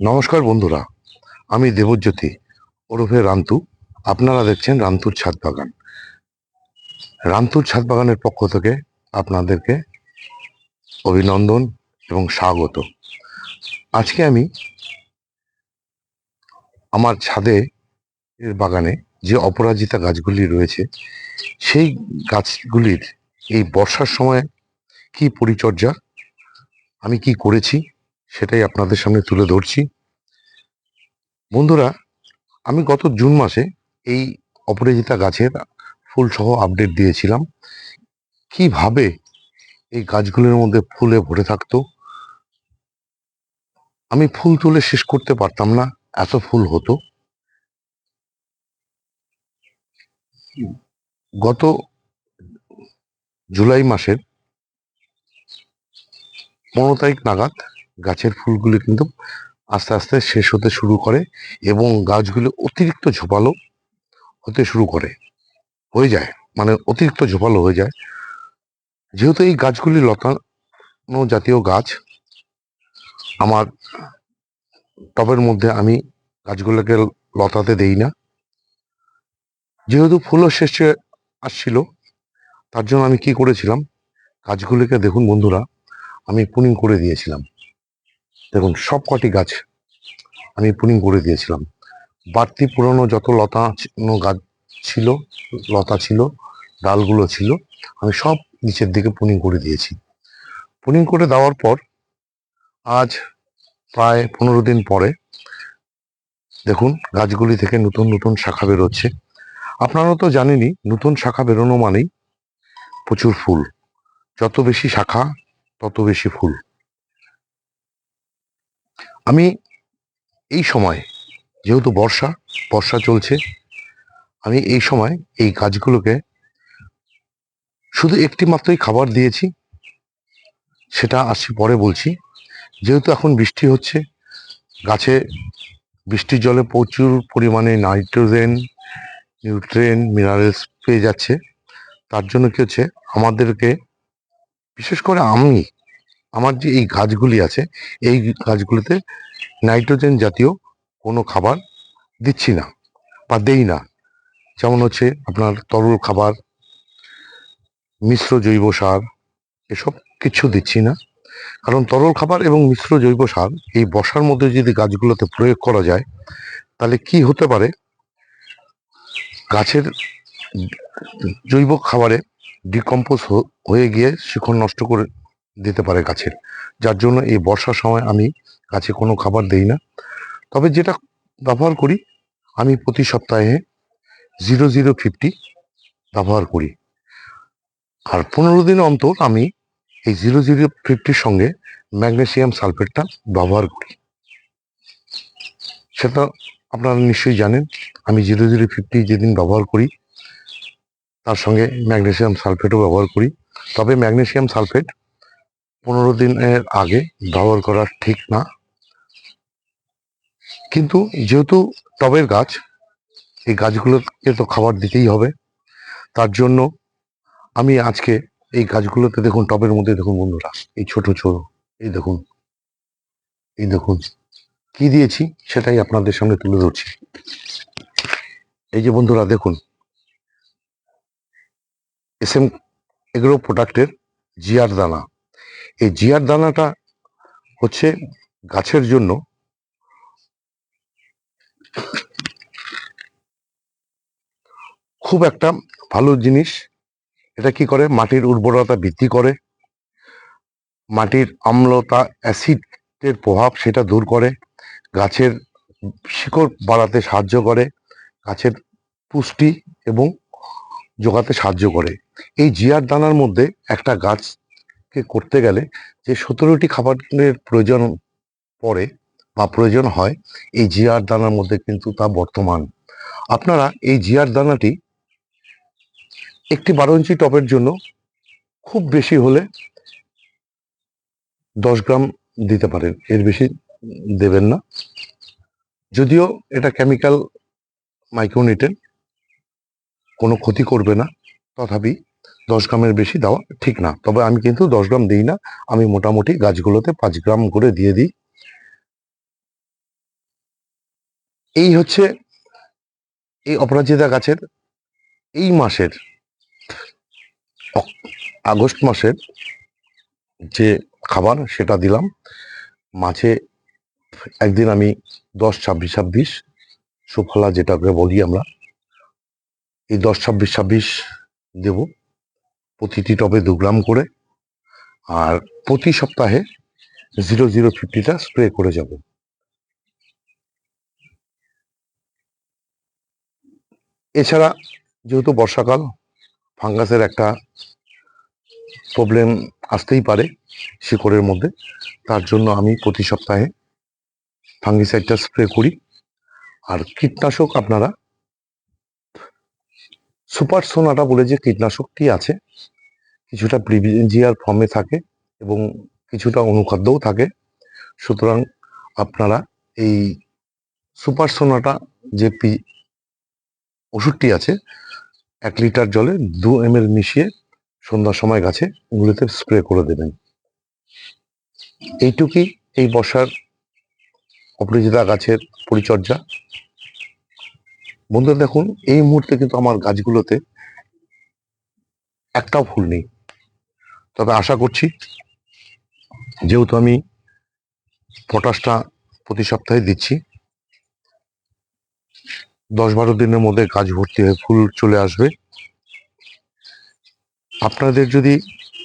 নমস্কার বন্ধুরা, আমি দেবজ্যোতি, ওরফে রান্তু। আপনারা দেখছেন রান্তুর ছাদ বাগান। রান্তুর ছাদ বাগানের পক্ষ থেকে আপনাদেরকে অভিনন্দন এবং স্বাগত। আজকে আমি আমার ছাদে বাগানে যে অপরাজিতা গাছগুলি রয়েছে, সেই গাছগুলির এই বর্ষার সময় কি পরিচর্যা, আমি কি করেছি সেটাই আপনাদের সামনে তুলে ধরছি। বন্ধুরা, আমি গত জুন মাসে এই অপরাজিতা গাছের ফুল সহ আপডেট দিয়েছিলাম। কীভাবে এই গাছগুলোর মধ্যে ফুলে ভরে থাকতো? আমি ফুল তুলে শেষ করতে পারতাম না, এত ফুল হতো। গত জুলাই মাসের পনেরো তারিখ নাগাদ গাছের ফুলগুলি কিন্তু আস্তে আস্তে শেষ হতে শুরু করে এবং গাছগুলি অতিরিক্ত ঝোপালো হতে শুরু করে, হয়ে যায় মানে অতিরিক্ত ঝোপালো হয়ে যায়। যেহেতু এই গাছগুলি লতানো জাতীয় গাছ, আমার টবের মধ্যে আমি গাছগুলোকে লতাতে দেই না। যেহেতু ফুলও শেষে আসছিল, তার জন্য আমি কি করেছিলাম, গাছগুলিকে দেখুন বন্ধুরা, আমি পুনিং করে দিয়েছিলাম। দেখুন, সব কটি গাছ আমি পুনিং করে দিয়েছিলাম। বাড়তি পুরনো যত লতা গাছ ছিল, লতা ছিল, ডালগুলো ছিল, আমি সব নিচের দিকে পুনিং করে দিয়েছি। পুনিং করে দেওয়ার পর, আজ প্রায় পনেরো দিন পরে, দেখুন, গাছগুলি থেকে নতুন নতুন শাখা বেরোচ্ছে। আপনারা তো জানেনই, নতুন শাখা বেরোনো মানেই প্রচুর ফুল। যত বেশি শাখা, তত বেশি ফুল। আমি এই সময়, যেহেতু বর্ষা বর্ষা চলছে, আমি এই সময় এই গাছগুলোকে শুধু একটি মাত্রই খাবার দিয়েছি। সেটা আসছি পরে বলছি। যেহেতু এখন বৃষ্টি হচ্ছে, গাছে বৃষ্টির জলে প্রচুর পরিমাণে নাইট্রোজেন, নিউট্রেন, মিনারেলস পেয়ে যাচ্ছে। তার জন্য কী হচ্ছে, আমাদেরকে, বিশেষ করে আমি, আমার যে এই গাছগুলি আছে, এই গাছগুলিতে নাইট্রোজেন জাতীয় কোনো খাবার দিচ্ছি না বা দেই না। যেমন হচ্ছে আপনার তরল খাবার, মিশ্র জৈব সার, এসব কিছু দিচ্ছি না। কারণ তরল খাবার এবং মিশ্র জৈব সার এই বসার মধ্যে যদি গাছগুলোতে প্রয়োগ করা যায়, তাহলে কি হতে পারে? গাছের জৈব খাবারে ডিকম্পোজ হয়ে গিয়ে শিকড় নষ্ট করে দিতে পারে গাছের। যার জন্য এই বর্ষার সময় আমি গাছে কোনো খাবার দেই না। তবে যেটা ব্যবহার করি, আমি প্রতি সপ্তাহে জিরো জিরো ফিফটি ব্যবহার করি। আর পনেরো দিন অন্তর আমি এই জিরো জিরো ফিফটির সঙ্গে ম্যাগনেসিয়াম সালফেটটা ব্যবহার করি। সেটা আপনারা নিশ্চয়ই জানেন, আমি জিরো জিরো ফিফটি যেদিন ব্যবহার করি, তার সঙ্গে ম্যাগনেসিয়াম সালফেটও ব্যবহার করি। তবে ম্যাগনেসিয়াম সালফেট পনেরো দিনের আগে ব্যবহার করা ঠিক না। কিন্তু যেহেতু টবের গাছ, এই গাছগুলোকে তো খাবার দিতেই হবে। তার জন্য আমি আজকে এই গাছগুলোতে দেখুন, টবের মধ্যে দেখুন বন্ধুরা, এই ছোট ছোট, এই দেখুন এই দেখুন, কি দিয়েছি সেটাই আপনাদের সামনে তুলে ধরছি। এই যে বন্ধুরা, দেখুন এস এম এগ্রো প্রোডাক্টের জিয়ার দানা। এই জিয়ার দানাটা হচ্ছে গাছের জন্য। খুব একটা ভালো জিনিস। এটা কি করে? মাটির উর্বরতা বৃদ্ধি করে। মাটির অম্লতা অ্যাসিডের প্রভাব সেটা দূর করে। গাছের শিকড় বাড়াতে সাহায্য করে। গাছের পুষ্টি এবং যোগাতে সাহায্য করে। এই জিয়ার দানার মধ্যে একটা গাছকে করতে গেলে যে সতেরোটি খাবারের প্রয়োজন পড়ে বা প্রয়োজন হয়, এই জিয়ার দানার মধ্যে কিন্তু তা বর্তমান। আপনারা এই জিয়ার দানাটি একটি বারো ইঞ্চি টবের জন্য খুব বেশি হলে দশ গ্রাম দিতে পারেন, এর বেশি দেবেন না। যদিও এটা কেমিক্যাল মাইক্রোনিটেন কোনো ক্ষতি করবে না, তথাপি দশ গ্রামের বেশি দেওয়া ঠিক না। তবে আমি কিন্তু দশ গ্রাম দিই না। আমি মোটামুটি গাছগুলোতে পাঁচ গ্রাম করে দিয়ে দিই। এই হচ্ছে এই অপরাজিতা গাছের এই মাসের আগস্ট মাসের যে খাবার সেটা দিলাম। মাঝে একদিন আমি দশ ছাব্বিশ ছাব্বিশ সুফলা যেটাকে বলি আমরা, এই দশ ছাব্বিশ ছাব্বিশ দেব। প্রতিটি টবে দু গ্রাম করে আর প্রতি সপ্তাহে জিরো জিরো ফিফটিটা স্প্রে করে যাব। এছাড়া যেহেতু বর্ষাকাল, ফাঙ্গাসের একটা প্রবলেম আসতেই পারে শিকড়ের মধ্যে, তার জন্য আমি প্রতি সপ্তাহে ফাঙ্গিসাইডটা স্প্রে করি। আর কীটনাশক আপনারা সুপার সোনাটা বলে যে কীটনাশকটি আছে, কিছুটা প্রিভিজিয়ার ফর্মে থাকে এবং কিছুটা অনুখাদ্যও থাকে। সুতরাং আপনারা এই সুপার সোনাটা যে পি ওষুধটি আছে, এক লিটার জলে দু এম মিশিয়ে সন্ধ্যার সময় গাছে গুলিতে স্প্রে করে দেবেন। এইটুকুই এই বর্ষার অপরাজিতা গাছের পরিচর্যা। বন্ধুরা দেখুন, এই মুহূর্তে কিন্তু আমার গাছগুলোতে একটাও ফুল নেই। তবে আশা করছি, যেহেতু আমি পটাশটা প্রতি সপ্তাহে দিচ্ছি দশ বারো দিনের মধ্যে গাছ ভর্তি হয়ে ফুল চলে আসবে। আপনাদের যদি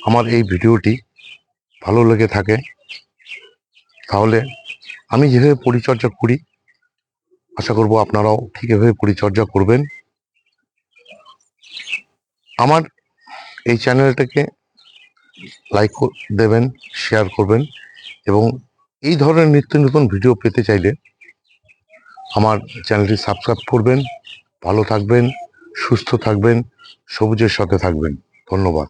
আমার এই ভিডিওটি ভালো লেগে থাকে, তাহলে আমি যেভাবে পরিচর্যা করি আশা করব আপনারাও ঠিক এভাবে পরিচর্যা করবেন। আমার এই চ্যানেলটাকে লাইক দেবেন, শেয়ার করবেন এবং এই ধরনের নিত্য নতুন ভিডিও পেতে চাইলে আমার চ্যানেলটি সাবস্ক্রাইব করবেন, ভালো থাকবেন, সুস্থ থাকবেন, সবুজের সাথে থাকবেন। ধন্যবাদ।